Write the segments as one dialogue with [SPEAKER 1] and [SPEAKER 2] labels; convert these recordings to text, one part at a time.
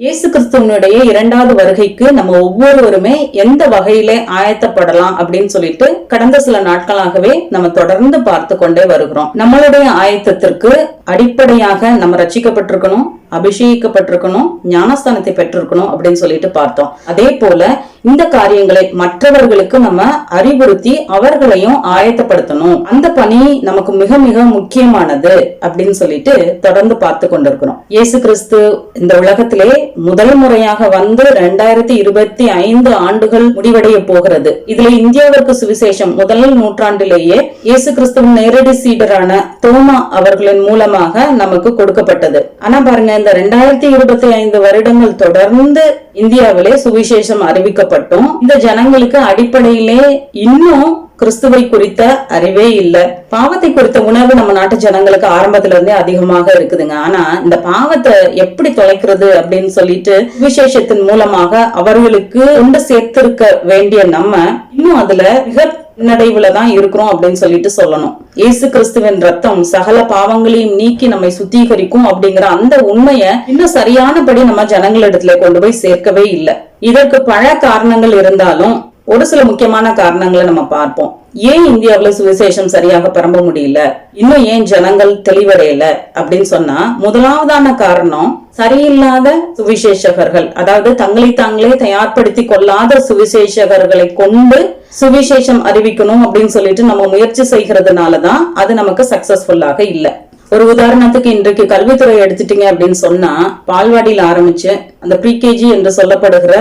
[SPEAKER 1] இயேசு கிறிஸ்துவனுடைய இரண்டாவது வருகைக்கு நம்ம ஒவ்வொருவருமே எந்த வகையிலே ஆயத்தப்படலாம் அப்படின்னு சொல்லிட்டு கடந்த சில நாட்களாகவே நம்ம தொடர்ந்து பார்த்து கொண்டே வருகிறோம். நம்மளுடைய ஆயத்தத்திற்கு அடிப்படையாக நம்ம ரச்சிக்கப்பட்டிருக்கணும் அபிஷேகிக்கப்பட்டிருக்கணும் ஞானஸ்தானத்தை பெற்றிருக்கணும் அப்படின்னு சொல்லிட்டு பார்த்தோம். அதே போல இந்த காரியங்களை மற்றவர்களுக்கு நம்ம அறிவுறுத்தி அவர்களையும் ஆயத்தப்படுத்தணும். அந்த பணி நமக்கு மிக மிக முக்கியமானது அப்படின்னு சொல்லிட்டு தொடர்ந்து பார்த்து கொண்டிருக்கிறோம். இயேசு கிறிஸ்து இந்த உலகத்திலே முதல் முறையாக வந்து ரெண்டாயிரத்தி இருபத்தி ஐந்து ஆண்டுகள் முடிவடைய போகிறது. இதுல இந்தியாவிற்கு சுவிசேஷம் முதல் நூற்றாண்டிலேயே இயேசு கிறிஸ்துவின் நேரடி சீடரான தோமா அவர்களின் மூலமாக நமக்கு கொடுக்கப்பட்டது. ஆனா பாருங்க இந்த ரெண்டாயிரத்தி இருபத்தி ஐந்து வருடங்கள் தொடர்ந்து இந்தியாவிலே சுவிசேஷம் அறிவிக்கப்பட்டும். இந்த ஜனங்களுக்கு அடிப்படையிலே இன்னும் கிறிஸ்துவை குறித்த அறிவே இல்ல. பாவத்தை குறித்த உணர்வு நம்ம நாட்டு ஜனங்களுக்கு ஆரம்பத்துல இருந்தே அதிகமாக இருக்குதுங்க. ஆனா இந்த பாவத்தை எப்படி தொலைக்கிறது அப்படின்னு சொல்லிட்டு விசேஷத்தின் மூலமாக அவர்களுக்கு கொண்டு சேர்த்திருக்க வேண்டிய நம்ம இன்னும் அதுல மிக பின்னடைவுல தான் இருக்கிறோம் அப்படின்னு சொல்லிட்டு சொல்லணும். இயேசு கிறிஸ்துவின் ரத்தம் சகல பாவங்களையும் நீக்கி நம்மை சுத்திகரிக்கும் அப்படிங்கிற அந்த உண்மைய இன்னும் சரியானபடி நம்ம ஜனங்களிடத்துல கொண்டு போய் சேர்க்கவே இல்லை. இதற்கு பல காரணங்கள் இருந்தாலும் ஒரு சில முக்கியமான காரணங்களை நம்ம பார்ப்போம். ஏன் இந்தியாவுல சுவிசேஷம் சரியாக பரம்ப முடியல? இன்னும் ஏன் ஜனங்கள் தெளிவடையல? அப்படின்னு சொன்னா முதலாவதான காரணம் சரியில்லாத சுவிசேஷகர்கள் அதாவது தங்களை தாங்களே தயார்படுத்தி கொள்ளாத சுவிசேஷகர்களை கொண்டு சுவிசேஷம் அறிவிக்கணும் அப்படின்னு சொல்லிட்டு நம்ம முயற்சி செய்கிறதுனாலதான் அது நமக்கு சக்சஸ்ஃபுல்லாக இல்லை. ஒரு உதாரணத்துக்கு இன்றைக்கு கல்வித்துறை எடுத்துட்டீங்க அப்படின்னு சொன்னா பால்வாடியில் ஆரம்பிச்சு அந்த பிகேஜி என்று சொல்லப்படுகிற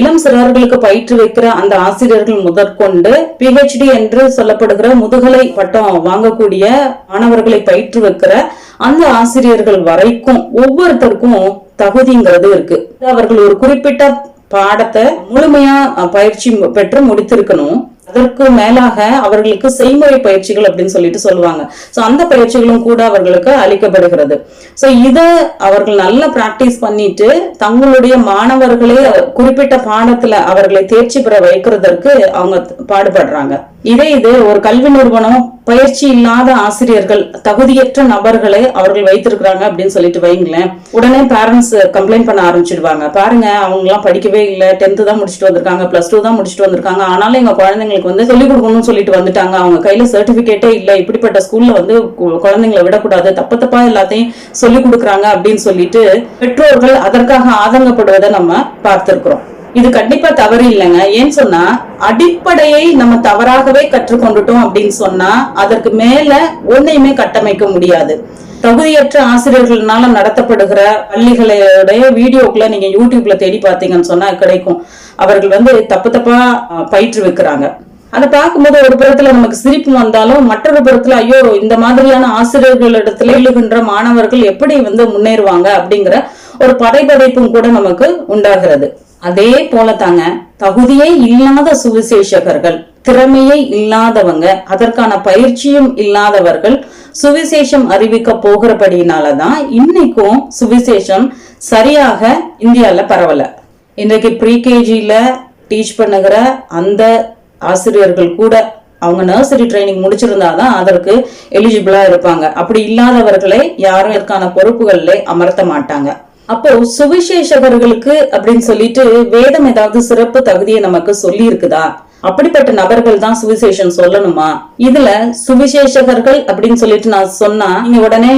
[SPEAKER 1] இளம் சிறார்களுக்கு பயிற்று வைக்கிற அந்த ஆசிரியர்கள் முதற்கொண்டு பிஹெச்டி என்று சொல்லப்படுகிற முதுகலை பட்டம் வாங்கக்கூடிய மாணவர்களை பயிற்று வைக்கிற அந்த ஆசிரியர்கள் வரைக்கும் ஒவ்வொருத்தருக்கும் தகுதிங்கிறது இருக்கு. அவர்கள் ஒரு குறிப்பிட்ட பாடத்தை முழுமையா பயிற்சி பெற்று முடித்திருக்கணும். அதற்கு மேலாக அவர்களுக்கு செய்முறை பயிற்சிகள் அப்படின்னு சொல்லிட்டு சொல்லுவாங்க. சோ அந்த பயிற்சிகளும் கூட அவர்களுக்கு அளிக்கப்படுகிறது. சோ இத அவர்கள் நல்லா பிராக்டிஸ் பண்ணிட்டு தங்களுடைய மாணவர்களே குறிப்பிட்ட பாடத்துல அவர்களை தேர்ச்சி பெற வைக்கிறதற்கு அவங்க பாடுபடுறாங்க. இதே இது ஒரு கல்வி நிறுவனம் பயிற்சி இல்லாத ஆசிரியர்கள் தகுதியற்ற நபர்களை அவர்கள் வைத்திருக்கிறாங்க அப்படின்னு சொல்லிட்டு வைங்களேன். உடனே பேரண்ட்ஸ் கம்ப்ளைண்ட் பண்ண ஆரம்பிச்சிடுவாங்க. பாருங்க அவங்க எல்லாம் படிக்கவே இல்லை. டென்த்து தான் முடிச்சுட்டு வந்திருக்காங்க பிளஸ் டூ தான் முடிச்சுட்டு வந்திருக்காங்க. ஆனாலும் எங்க குழந்தைங்களுக்கு வந்து சொல்லிக் கொடுக்கணும்னு சொல்லிட்டு வந்துட்டாங்க. அவங்க கையில சர்டிபிகேட்டே இல்லை. இப்படிப்பட்ட ஸ்கூல்ல வந்து கு- குழந்தைங்களை விடக்கூடாது. தப்பு தப்பா எல்லாத்தையும் சொல்லிக் கொடுக்குறாங்க அப்படின்னு சொல்லிட்டு பெற்றோர்கள் அதற்காக ஆதங்கப்படுவதை நம்ம பார்த்திருக்கிறோம். இது கண்டிப்பா தவறு இல்லைங்க. ஏன்னு சொன்னா அடிப்படையை நம்ம தவறாகவே கற்றுக்கொண்டுட்டோம் அப்படின்னு சொன்னா அதற்கு மேல ஒன்னையுமே கட்டமைக்க முடியாது. தகுதியற்ற ஆசிரியர்கள்னால நடத்தப்படுகிற பள்ளிகளுடைய வீடியோக்குள்ள நீங்க யூடியூப்ல தேடி பார்த்தீங்கன்னு சொன்னா கிடைக்கும். அவர்கள் வந்து தப்பு தப்பா பயிற்று பயிற்றுவிக்கிறாங்க. அதை பார்க்கும்போது ஒரு புறத்துல நமக்கு சிரிப்பு வந்தாலும் மற்றொரு புறத்துல ஐயோ இந்த மாதிரியான ஆசிரியர்களிடத்துல எழுகின்ற மாணவர்கள் எப்படி வந்து முன்னேறுவாங்க அப்படிங்கிற ஒரு படைப்படைப்பும் கூட நமக்கு உண்டாகிறது. அதே போல தாங்க தகுதியே இல்லாத சுவிசேஷகர்கள் திறமையே இல்லாதவங்க அதற்கான பயிற்சியும் இல்லாதவர்கள் சுவிசேஷம் அறிவிக்க போகிறபடியினாலதான் இன்னைக்கும் சுவிசேஷம் சரியாக இந்தியாவில் பரவல. இன்றைக்கு ப்ரீகேஜியில் டீச் பண்ணுகிற அந்த ஆசிரியர்கள் கூட அவங்க நர்சரி ட்ரைனிங் முடிச்சிருந்தாதான் அதற்கு எலிஜிபிளா இருப்பாங்க. அப்படி இல்லாதவர்களை யாரும் இதற்கான பொறுப்புகளில் அமர்த்த மாட்டாங்க. அப்போ சுவிசேஷகர்களுக்கு அப்படின்னு சொல்லிட்டு வேதம் ஏதாவது சிறப்பு தகுதியை நமக்கு சொல்லி இருக்குதா அப்படிப்பட்ட நபர்கள் தான் சுவிசேஷம் சொல்லணுமா? இதுல சுவிசேஷகர்கள் அப்படின்னு சொல்லிட்டு நான் சொன்னா நீங்க உடனே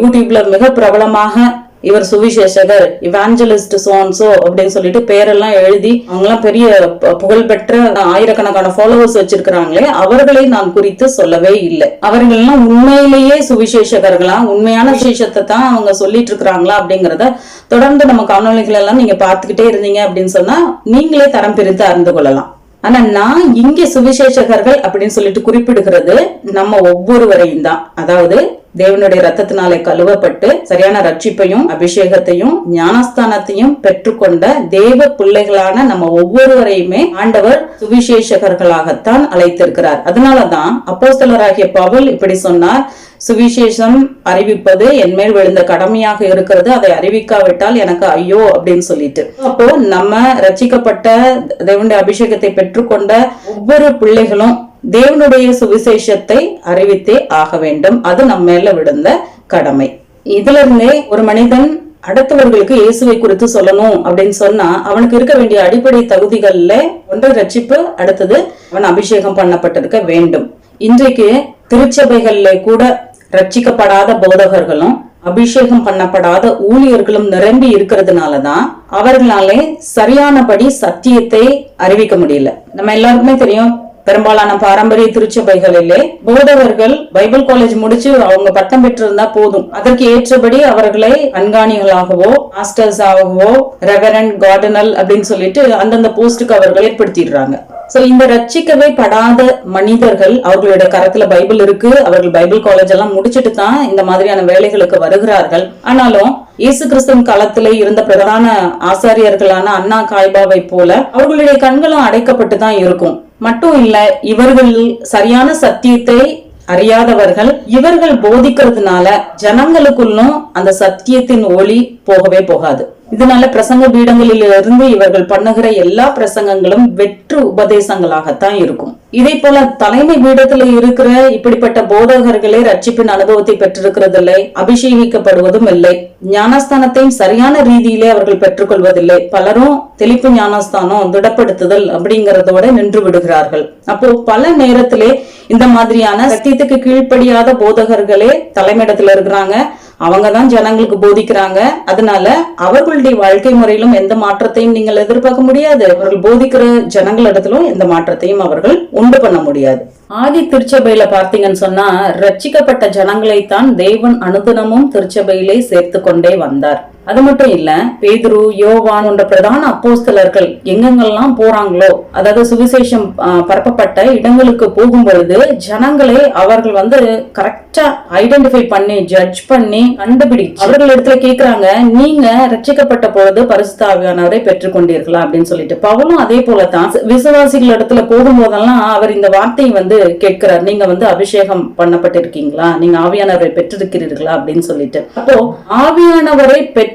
[SPEAKER 1] யூடியூப்ல மிக பிரபலமாக இவர் சுவிசேஷகர் இவாஞ்சலிஸ்ட் சோன்சோ அப்படின்னு சொல்லிட்டு பேரெல்லாம் எழுதி அவங்கெல்லாம் பெரிய புகழ்பெற்ற ஆயிரக்கணக்கான ஃபாலோவர்ஸ் வச்சிருக்கிறாங்களே அவர்களை நான் குறித்து சொல்லவே இல்லை. அவர்கள்லாம் உண்மையிலேயே சுவிசேஷகர்களா? உண்மையான விசேஷத்தை தான் அவங்க சொல்லிட்டு இருக்கிறாங்களா அப்படிங்கிறத தொடர்ந்து நம்ம காணொலிகள் எல்லாம் நீங்க பார்த்துக்கிட்டே இருந்தீங்க அப்படின்னு சொன்னா நீங்களே தரம் பிரித்து அறிந்து கொள்ளலாம். ஆனா நான் இங்க சுவிசேஷகர்கள் அப்படின்னு சொல்லிட்டு குறிப்பிடுகிறது நம்ம ஒவ்வொருவரையும் தான். அதாவது தேவனுடைய ரத்தத்தினாலே கழுவப்பட்டு சரியான ரட்சிப்பையும் அபிஷேகத்தையும் ஞானஸ்தானத்தையும் பெற்றுக்கொண்ட தேவ பிள்ளைகளான நம்ம ஒவ்வொருவரையுமே ஆண்டவர் சுவிசேஷகர்களாகத்தான் அழைத்திருக்கிறார். அதனாலதான் அப்போஸ்தலராகிய பவுல் இப்படி சொன்னார் சுவிசேஷம் அறிவிப்பது என் மேல் விழுந்த கடமையாக இருக்கிறது அதை அறிவிக்காவிட்டால் எனக்கு ஐயோ அப்படின்னு சொல்லிட்டு. அப்போ நம்ம ரட்சிக்கப்பட்ட தேவனுடைய அபிஷேகத்தை பெற்றுக்கொண்ட ஒவ்வொரு பிள்ளைகளும் தேவனுடைய சுவிசேஷத்தை அறிவித்தே ஆக வேண்டும். அது நம்ம மேல விழுந்த கடமை. இதுல இருந்தே ஒரு மனிதன் அடுத்தவர்களுக்கு இயேசுவை குறித்து சொல்லணும் அப்படின்னு சொன்னா அவனுக்கு இருக்க வேண்டிய அடிப்படை தகுதிகள்ல ஒன்று ரட்சிப்பு அடுத்தது அவன் அபிஷேகம் பண்ணப்பட்டிருக்க வேண்டும். இன்றைக்கு திருச்சபைகள்ல கூட ரட்சிக்கப்படாத போதகர்களும் அபிஷேகம் பண்ணப்படாத ஊழியர்களும் நிரம்பி இருக்கிறதுனாலதான் அவர்களாலே சரியானபடி சத்தியத்தை அறிவிக்க முடியல. நம்ம எல்லாருக்குமே தெரியும் பெரும்பாலான பாரம்பரிய திருச்சபைகளிலே போதவர்கள் பைபிள் காலேஜ் முடிச்சு அவங்க பட்டம் பெற்றிருந்தா போதும். அதற்கு ஏற்றபடி அவர்களை கண்காணிகளாகவோ மாஸ்டர்ஸ் ஆகவோ ரெவரண்ட் கார்டனல் அப்படின்னு சொல்லிட்டு அந்தந்த போஸ்டுக்கு அவர்கள் ஏற்படுத்திடுறாங்க. சோ இந்த ரட்சிக்கவே படாத மனிதர்கள் அவர்களுடைய கரத்துல பைபிள் இருக்கு. அவர்கள் பைபிள் காலேஜ் எல்லாம் முடிச்சிட்டு தான் இந்த மாதிரியான வேலைகளுக்கு வருகிறார்கள். ஆனாலும் இயேசு கிறிஸ்துவின் காலத்துல இருந்த பிரதான ஆசாரியர்களான அண்ணா காய்பாவை போல அவர்களுடைய கண்களும் அடைக்கப்பட்டு தான் இருக்கும். மட்டும் இல்ல இவர்கள் சரியான சத்தியத்தை அறியாதவர்கள் இவர்கள் போதிக்கிறதுனால ஜனங்களுக்குள்ளும் அந்த சத்தியத்தின் ஒளி போகவே போகாது. இதனால பிரசங்க பீடங்களில் இருந்து இவர்கள் பண்ணுகிற எல்லா பிரசங்கங்களும் வெற்று உபதேசங்களாகத்தான் இருக்கும். இதே போல தலைமை பீடத்துல இருக்கிற இப்படிப்பட்ட போதகர்களே ரட்சிப்பின் அனுபவத்தை பெற்றிருக்கிறதில்லை அபிஷேகிக்கப்படுவதும் இல்லை. ஞானஸ்தானத்தையும் சரியான ரீதியிலே அவர்கள் பெற்றுக்கொள்வதில்லை. பலரும் தெளிப்பு ஞானஸ்தானம் திடப்படுத்துதல் அப்படிங்கறதோட நின்று விடுகிறார்கள். அப்போ பல நேரத்திலே இந்த மாதிரியான சத்தியத்துக்கு கீழ்ப்படியாத போதகர்களே தலைமையிடத்துல இருக்கிறாங்க. அவங்க தான் ஜனங்களுக்கு போதிக்கிறாங்க. அதனால அவர்களுடைய வாழ்க்கை முறையிலும் எந்த மாற்றத்தையும் நீங்கள் எதிர்பார்க்க முடியாது. அவர்கள் போதிக்கிற ஜனங்களிடத்திலும் எந்த மாற்றத்தையும் அவர்கள் உண்டு பண்ண முடியாது. ஆதி திருச்சபையில பார்த்தீங்கன்னு சொன்னா ரட்சிக்கப்பட்ட ஜனங்களைத்தான் தேவன் அனுதினமும் திருச்சபையிலே சேர்த்து கொண்டே வந்தார். அது மட்டும் இல்ல பேதுரு யோவான் போன்ற பிரதான அப்போஸ்தலர்கள் எங்கெங்கெல்லாம் போறாங்களோ அதாவது சுவிசேஷம் பரப்பப்பட்ட இடங்களுக்கு போகும் பொழுது ஜனங்களை அவர்கள் வந்து கரெக்டா ஐடென்டிஃபை பண்ணி ஜட்ஜ் பண்ணி கண்டுபிடி அவர்கள் இடத்துல கேக்குறாங்க நீங்க ரட்சிக்கப்பட்ட பொழுது பரிசுத்தாவியானவரை பெற்றுக்கொண்டீர்களா அப்படின்னு சொல்லிட்டு. பவுலும் அதே போலதான். விசுவாசிகள் இடத்துல போகும்போதெல்லாம் அவர் இந்த வார்த்தையை வந்து கேட்கிறார். நீங்க வந்து அபிஷேகம் பண்ணப்பட்டிருக்கீங்களா? நீங்க ஆவியானவரை பெற்றிருக்கிறீர்களா? அப்படின்னு சொல்லிட்டு. அப்போ ஆவியானவரை பெற்று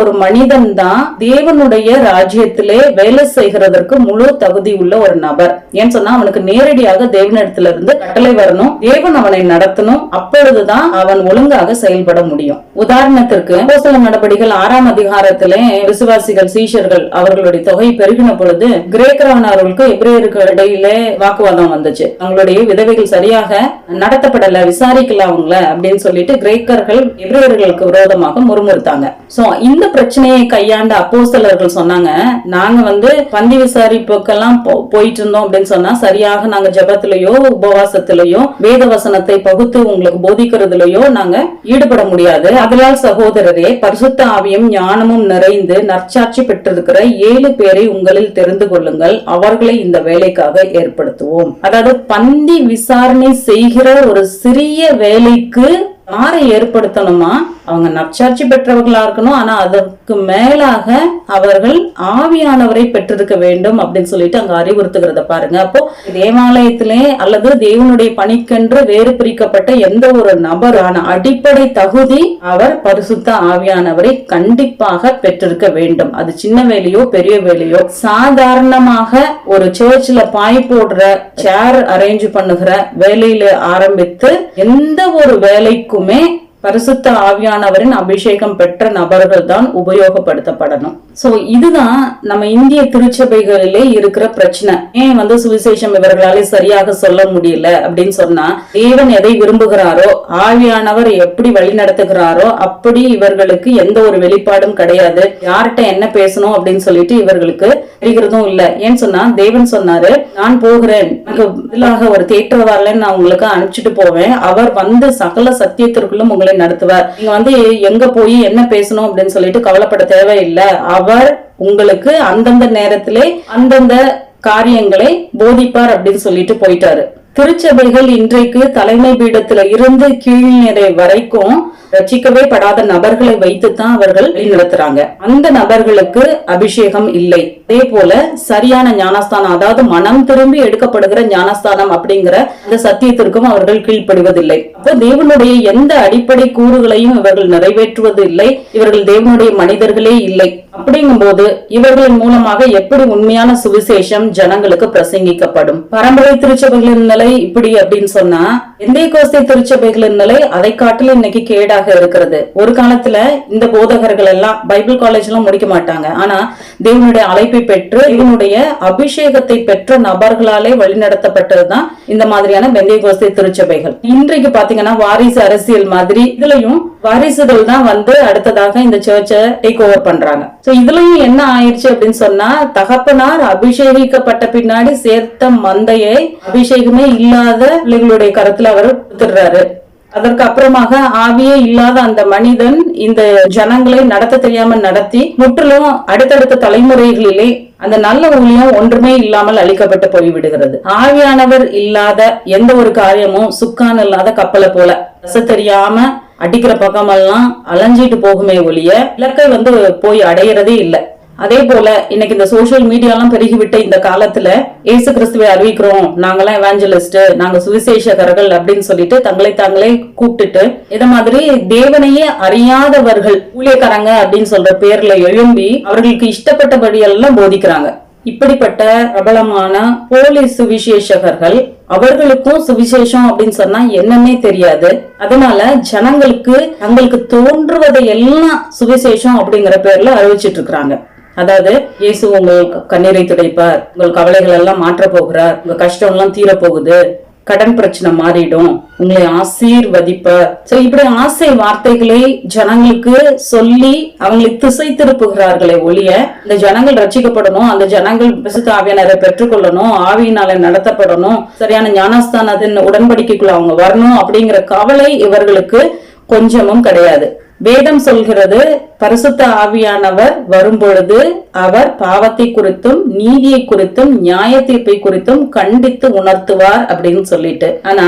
[SPEAKER 1] ஒரு மனிதன் தான் தேவனுடைய ராஜ்யத்திலே வேலை செய்கிறதற்கு முழு தகுதி உள்ள ஒரு நபர். ஏன்னு சொன்னா அவனுக்கு நேரடியாக தேவனிடத்துல இருந்து கட்டளை வரணும் தேவன் அவனை நடத்தணும் அப்பொழுதுதான் அவன் ஒழுங்காக செயல்பட முடியும். உதாரணத்திற்கு அப்போஸ்தலர் நடபடிகள் ஆறாம் அதிகாரத்திலே விசுவாசிகள் சீஷர்கள் அவர்களுடைய தொகை பெருகின பொழுது கிரேக்கரானவர்களுக்கு எபிரேயருக்கு இடையிலே வாக்குவாதம் வந்துச்சு. அவங்களுடைய விதவைகள் சரியாக நடத்தப்படல விசாரிக்கல அவங்கள அப்படின்னு சொல்லிட்டு கிரேக்கர்கள் எபிரேயர்களுக்கு விரோதமாக முறுமுறுத்தாங்க. சோ இந்த பிரச்சனையை கையாண்ட அப்போஸ்தலர்கள் சொன்னாங்க நாங்க வந்து பந்தி விசாரிப்புக்கெல்லாம் போ- போயிட்டு இருந்தோம் அப்படின்னு சொன்னா சரியாக நாங்க ஜபத்திலயோ உபவாசத்திலயோ வேத வசனத்தை பகுத்து உங்களுக்கு போதிக்கிறதுலயோ நாங்க ஈடுபட முடியாது. அதனால் சகோதரரே பரிசுத்த ஆவியும் ஞானமும் நிறைந்து நற்சாட்சி பெற்றிருக்கிற ஏழு பேரை உங்களில் தெரிந்து கொள்ளுங்கள். அவர்களை இந்த வேலைக்காக ஏற்படுத்துவோம். அதாவது பந்தி விசாரணை செய்கிற ஒரு சிறிய வேலைக்கு யாரை ஏற்படுத்தணுமா? அவங்க நற்சாட்சி பெற்றவர்களா இருக்கணும். ஆனா அதற்கு மேலாக அவர்கள் ஆவியானவரை பெற்றிருக்க வேண்டும் அப்படின்னு சொல்லிட்டு அங்க அறிவுறுத்துகிறத பாருங்க. அப்போ தேவாலயத்திலே அல்லது தேவனுடைய பணிக்கென்று வேறு பிரிக்கப்பட்ட எந்த ஒரு நபரான அடிப்படை தகுதி அவர் பரிசுத்த ஆவியானவரை கண்டிப்பாக பெற்றிருக்க வேண்டும். அது சின்ன வேலையோ பெரிய வேலையோ. சாதாரணமாக ஒரு சர்ச்ல பாய் போடுற சேர் அரேஞ்ச் பண்ணுகிற வேலையில ஆரம்பித்து எந்த ஒரு வேலைக்கும் பரிசுத்த ஆவியானவரின் அபிஷேகம் பெற்ற நபர்கள் தான் உபயோகப்படுத்தப்படணும். சோ இதுதான் நம்ம இந்திய திருச்சபைகளிலே இருக்கிற பிரச்சனை. ஏன் வந்து சுவிசேஷம் இவர்களாலே சரியாக சொல்ல முடியல அப்படின்னு சொன்னா தேவன் எதை விரும்புகிறாரோ ஆவியானவர் எப்படி வழி நடத்துகிறாரோ அப்படி இவர்களுக்கு எந்த ஒரு வெளிப்பாடும் கிடையாது. யார்கிட்ட என்ன பேசணும் அப்படின்னு சொல்லிட்டு இவர்களுக்கு தெரிகிறதும் இல்ல. ஏன்னு சொன்னா தேவன் சொன்னாரு நான் போகிறேன். எனக்கு பதிலாக ஒரு தேற்றவாளன் நான் உங்களுக்கு அனுப்பிச்சிட்டு போவேன். அவர் வந்து சகல சத்தியத்திற்குள்ளும் உங்களை நடத்துவார். நீங்க வந்து எங்க போய் என்ன பேசணும் அப்படின்னு சொல்லிட்டு கவலைப்பட தேவையில்லை. அவர் உங்களுக்கு அந்தந்த நேரத்திலே அந்தந்த காரியங்களை போதிப்பார் அப்படின்னு சொல்லிட்டு போயிட்டாரு. திருச்சபைகள் இன்றைக்கு தலைமை பீடத்துல இருந்து கீழ்நிலை வரைக்கும் ரட்சிக்கவே படாத நபர்களை வைத்துத்தான் அவர்கள் வழிநடத்துறாங்க. அந்த நபர்களுக்கு அபிஷேகம் இல்லை. அதே போல சரியான ஞானஸ்தானம் அதாவது மனம் திரும்பி எடுக்கப்படுகிற ஞானஸ்தானம் அப்படிங்கிற அந்த சத்தியத்திற்கும் அவர்கள் கீழ்ப்படுவதில்லை. அப்போ தேவனுடைய எந்த அடிப்படை கூறுகளையும் இவர்கள் நிறைவேற்றுவது இல்லை இவர்கள் தேவனுடைய மனிதர்களே இல்லை. அப்படிங்கும்போது இவர்களின் மூலமாக எப்படி உண்மையான சுவிசேஷம் ஜனங்களுக்கு பிரசங்கிக்கப்படும்? பரம்பரை திருச்சபைகளின் நிலை இப்படி அப்படின்னு சொன்னா எந்தே கோஸ்தை திருச்சபைகளின் நிலை அதை காட்டிலும் இன்னைக்கு கேடாக இருக்கிறது. ஒரு காலத்துல இந்த போதகர்கள் எல்லாம் பைபிள் காலேஜ் எல்லாம் முடிக்க மாட்டாங்க. ஆனா தேவனுடைய அழைப்பை பெற்று இவனுடைய அபிஷேகத்தை பெற்ற நபர்களாலே வழிநடத்தப்பட்டதுதான் இந்த மாதிரியான பெந்தே கோஸ்தை திருச்சபைகள். இன்றைக்கு பாத்தீங்கன்னா வாரிசு அரசியல் மாதிரி இதுலயும் வாரிசுகள் தான் வந்து அடுத்ததாக இந்த சர்ச்சை டேக் ஓவர் பண்றாங்க. சோ இதுலயும் என்ன ஆயிடுச்சு அப்படின்னு சொன்னா தகப்பனார் அபிஷேகிக்கப்பட்ட பின்னாடி சேர்த்த மந்தையை அபிஷேகமே இல்லாத பிள்ளைகளுடைய கருத்துல அவர் கொடுத்துடுறாரு. அதற்கு அப்புறமாக ஆவியே இல்லாத அந்த மனிதன் இந்த ஜனங்களை நடத்த தெரியாம நடத்தி முற்றிலும் அடுத்தடுத்த தலைமுறைகளிலே அந்த நல்ல ஊழியம் ஒன்றுமே இல்லாமல் அழிக்கப்பட்டு போய்விடுகிறது. ஆவியானவர் இல்லாத எந்த ஒரு காரியமும் சுக்கான் இல்லாத கப்பலை போல தெரியாம அடிக்கிற பக்கமெல்லாம் அலைஞ்சிட்டு போகுமே ஒழிய இலக்கை வந்து போய் அடையிறதே இல்லை. அதே போல இன்னைக்கு இந்த சோசியல் மீடியாலாம் பெருகிவிட்ட இந்த காலத்துல ஏசு கிறிஸ்துவை அறிவிக்கிறோம். நாங்களாம் எவாஞ்சலிஸ்ட் நாங்க சுவிசேஷகர்கள் அப்படின்னு சொல்லிட்டு தங்களை தாங்களே கூப்பிட்டுட்டு இத மாதிரி தேவனையே அறியாதவர்கள் ஊழியக்காரங்க அப்படின்னு சொல்ற பேர்ல எழும்பி அவர்களுக்கு இஷ்டப்பட்டபடியெல்லாம் போதிக்கிறாங்க. இப்படிப்பட்ட பிரபலமான போலி சுவிசேஷகர்கள் அவர்களுக்கும் சுவிசேஷம் அப்படின்னு சொன்னா என்னன்னே தெரியாது. அதனால ஜனங்களுக்கு தங்களுக்கு தோன்றுவதை எல்லாம் சுவிசேஷம் அப்படிங்கிற பேர்ல அறிவிச்சிட்டு இருக்கிறாங்க. அதாவது இயேசு உங்கள் கண்ணீரை துடைப்பார். உங்கள் கவலைகள் எல்லாம் மாற்ற போகிறார். உங்க கஷ்டம் எல்லாம் தீரப்போகுது கடன் பிரச்சனை மாறிடும். உங்களை ஆசீர்வதிப்பார். சோ இப்படி ஆசை வார்த்தைகளை ஜனங்களுக்கு சொல்லி அவங்களை திசை திருப்புகிறார்களே ஒழிய இந்த ஜனங்கள் ரட்சிக்கப்படணும். அந்த ஜனங்கள் விசுத்த ஆவியானரை பெற்றுக்கொள்ளணும். ஆவியினால நடத்தப்படணும். சரியான ஞானஸ்தானத்தின் உடன்படிக்கைக்குள்ள அவங்க வரணும் அப்படிங்கிற கவலை இவர்களுக்கு கொஞ்சமும் கிடையாது. வேதம் சொல்கிறது பரிசுத்த ஆவியானவர் வரும்பொழுது அவர் பாவத்தை குறித்தும் நீதியை குறித்தும் நியாய தீர்ப்பை குறித்தும் கண்டித்து உணர்த்துவார் அப்படின்னு சொல்லிட்டு. ஆனா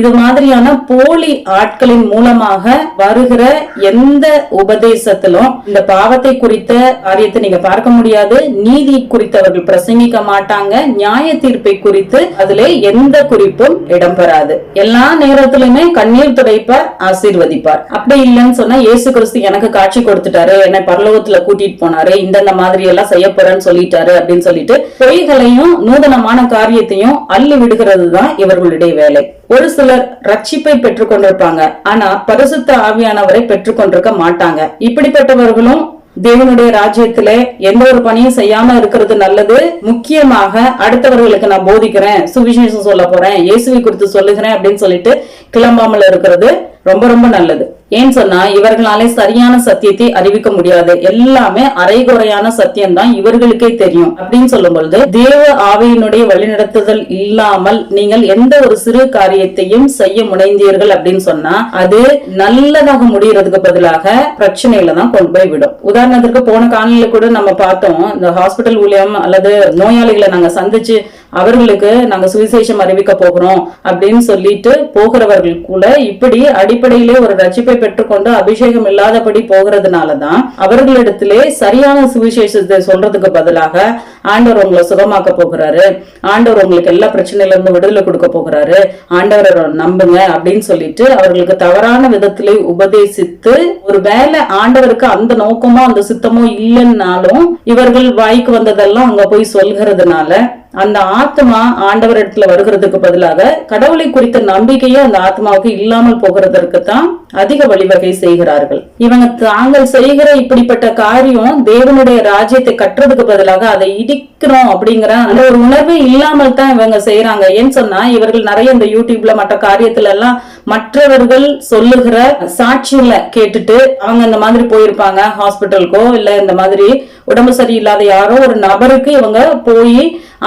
[SPEAKER 1] இது மாதிரியான போலி ஆட்களின் மூலமாக வருகிற எந்த உபதேசத்திலும் இந்த பாவத்தை குறித்த காரியத்தை நீங்க பார்க்க முடியாது. நீதி குறித்தவர்கள் பிரசங்கிக்க மாட்டாங்க. நியாய தீர்ப்பை குறித்து அதுல எந்த குறிப்பும் இடம்பெறாது. எல்லா நேரத்திலுமே கண்ணீர் துடைப்பார் ஆசீர்வதிப்பார். அப்படி இல்லைன்னு சொன்னா இயேசு கிறிஸ்து எனக்கு காட்சி கொடுத்துட்டாரு என்னை பரலோகத்துல கூட்டிட்டு போனாரு இந்தந்த மாதிரி எல்லாம் செய்ய போறேன்னு சொல்லிட்டாரு அப்படின்னு சொல்லிட்டு பொய்களையும் நூதனமான காரியத்தையும் அள்ளி விடுகிறது தான் இவர்களுடைய வேலை. ஒரு சிலர் ரட்சிப்பை பெற்றுக் கொண்டிருப்பாங்க. ஆனா பரிசுத்த ஆவியானவரை பெற்றுக் கொண்டிருக்க மாட்டாங்க. இப்படிப்பட்டவர்களும் தேவனுடைய ராஜ்யத்துல எந்த ஒரு பணியும் செய்யாம இருக்கிறது நல்லது. முக்கியமாக அடுத்தவர்களுக்கு நான் போதிக்கிறேன் சுவிசேஷம் சொல்ல போறேன் இயேசுவை குறித்து சொல்லுகிறேன் அப்படின்னு சொல்லிட்டு கிளம்பாமல் இருக்கிறது. ரொம்ப ரொம்ப நல்லது. ஏன்னு சொன்னா இவர்களாலே சரியான சத்தியத்தை அறிவிக்க முடியாது. எல்லாமே அரைகுறையான சத்தியம் தான் இவர்களுக்கே தெரியும். அப்படின்னு சொல்லும் பொழுது தேவ ஆவியினுடைய வழிநடத்துதல் இல்லாமல் நீங்கள் எந்த ஒரு சிறு காரியத்தையும் செய்ய முனைந்தீர்கள் அப்படின்னு சொன்னா அது நல்லதாக முடியறதுக்கு பதிலாக பிரச்சனையில தான் கொண்டு போய் விடும். உதாரணத்திற்கு போன காலையில கூட நம்ம பார்த்தோம் இந்த ஹாஸ்பிட்டல் ஊழியம் அல்லது நோயாளிகளை நாங்க சந்திச்சு அவர்களுக்கு நாங்க சுவிசேஷம் அறிவிக்க போகிறோம் அப்படின்னு சொல்லிட்டு போகிறவர்கள் கூட இப்படி அடிப்படையிலே ஒரு ரட்சிப்பை பெற்றுக்கொண்டு அபிஷேகம் இல்லாதபடி போகிறதுனாலதான் அவர்களிடத்திலே சரியான சுவிசேஷத்தை சொல்றதுக்கு பதிலாக ஆண்டவர் உங்களை சுகமாக்க போகிறாரு. ஆண்டவர் உங்களுக்கு எல்லா பிரச்சனையில இருந்து விடுதலை கொடுக்க போகிறாரு. ஆண்டவரை நம்புங்க அப்படின்னு சொல்லிட்டு அவர்களுக்கு தவறான விதத்திலே உபதேசித்து ஒரு வேலை ஆண்டவருக்கு அந்த நோக்கமோ அந்த சித்தமோ இல்லைன்னாலும் இவர்கள் வாய்க்கு வந்ததெல்லாம் அங்க போய் சொல்கிறதுனால அந்த ஆத்மா ஆண்டவர் இடத்துல வருகிறதுக்கு பதிலாக கடவுளை குறித்த நம்பிக்கையே அந்த ஆத்மாவுக்கு இல்லாமல் போகிறதற்கு தான் அதிக வழிவகை செய்கிறார்கள். இவங்க தாங்கள் செய்கிற இப்படிப்பட்ட காரியம் தேவனுடைய ராஜ்யத்தை கட்டுறதுக்கு பதிலாக அதை இடிக்கிறோம் அப்படிங்கிற அந்த ஒரு உணர்வே இல்லாமல் தான் இவங்க செய்யறாங்க ஏன்னு சொன்னா இவர்கள் நிறைய இந்த யூடியூப்ல மற்ற காரியத்துல எல்லாம் மற்றவர்கள் சொல்லுகிற சாட்சியில கேட்டுட்டு அவங்க இந்த மாதிரி போயிருப்பாங்க ஹாஸ்பிட்டலுக்கோ இல்ல இந்த மாதிரி உடம்பு சரியில்லாத யாரோ ஒரு நபருக்கு இவங்க போய்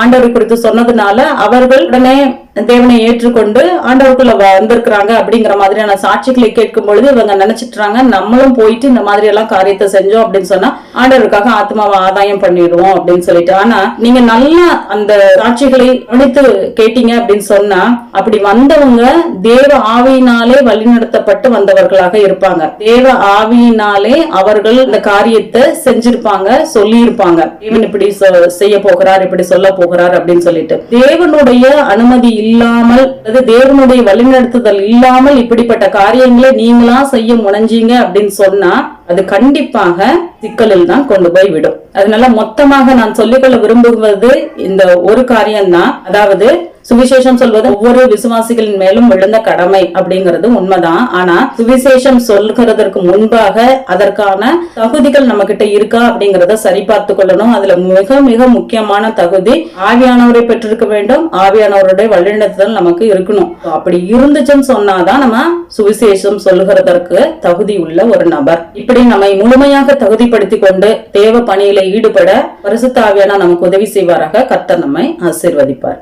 [SPEAKER 1] ஆண்டவர் குறித்து சொன்னதுனால அவர்கள் உடனே தேவனை ஏற்றுக்கொண்டு ஆண்டவருக்குள்ள வந்திருக்கிறாங்க அப்படிங்கிற மாதிரியான சாட்சிகளை கேட்கும் பொழுது இவங்க நினைச்சிட்டுறாங்க நம்மளும் போயிட்டு இந்த மாதிரி எல்லாம் காரியத்தை செஞ்சோம் அப்படின்னு சொன்னா ஆண்டவருக்காக ஆத்மாவை ஆதாயம் பண்ணிடுவோம் அப்படின்னு சொல்லிட்டு. ஆனா நீங்க நல்லா அந்த சாட்சிகளை கவனித்து கேட்டீங்க அப்படின்னு சொன்னா அப்படி வந்தவங்க தேவ ஆவியினாலே வழிநடத்தப்பட்டு வந்தவர்களாக இருப்பாங்க. தேவ ஆவியினாலே அவர்கள் இந்த காரியத்தை செஞ்சிருப்பாங்க சொல்லியிருப்பாங்க. இவன் இப்படி செய்ய போகிறார் இப்படி சொல்ல போகிறார் அப்படின்னு சொல்லிட்டு. தேவனுடைய அனுமதி இல்லாமல் அது தேவனுடைய வழிநடத்துதல் இல்லாமல் இப்படிப்பட்ட காரியங்களை நீங்களா செய்ய முனைஞ்சீங்க அப்படின்னு சொன்னா அது கண்டிப்பாக சிக்கலில் தான் கொண்டு போய் விடும். அதனால மொத்தமாக நான் சொல்லிக்கொள்ள விரும்புவது இந்த ஒரு காரியம்தான். அதாவது சுவிசேஷம் சொல்வது ஒவ்வொரு விசுவாசிகளின் மேலும் விழுந்த கடமை அப்படிங்கிறது உண்மைதான். ஆனா சுவிசேஷம் சொல்கிறதற்கு முன்பாக அதற்கான தகுதிகள் நம்ம கிட்ட இருக்கா அப்படிங்கறத சரி பார்த்து கொள்ளணும். அதுல மிக மிக முக்கியமான தகுதி ஆவியானவரை பெற்றிருக்க வேண்டும். ஆவியானவருடைய வழிநடத்துதல் நமக்கு இருக்கணும். அப்படி இருந்துச்சுன்னு சொன்னாதான் நம்ம சுவிசேஷம் சொல்லுகிறதற்கு தகுதி உள்ள ஒரு நபர். இப்படி நம்மை முழுமையாக தகுதிப்படுத்தி கொண்டு தேவ பணியில ஈடுபட பரிசுத்த ஆவியான நமக்கு உதவி செய்வாராக. கர்த்தர் நம்மை ஆசீர்வதிப்பார்.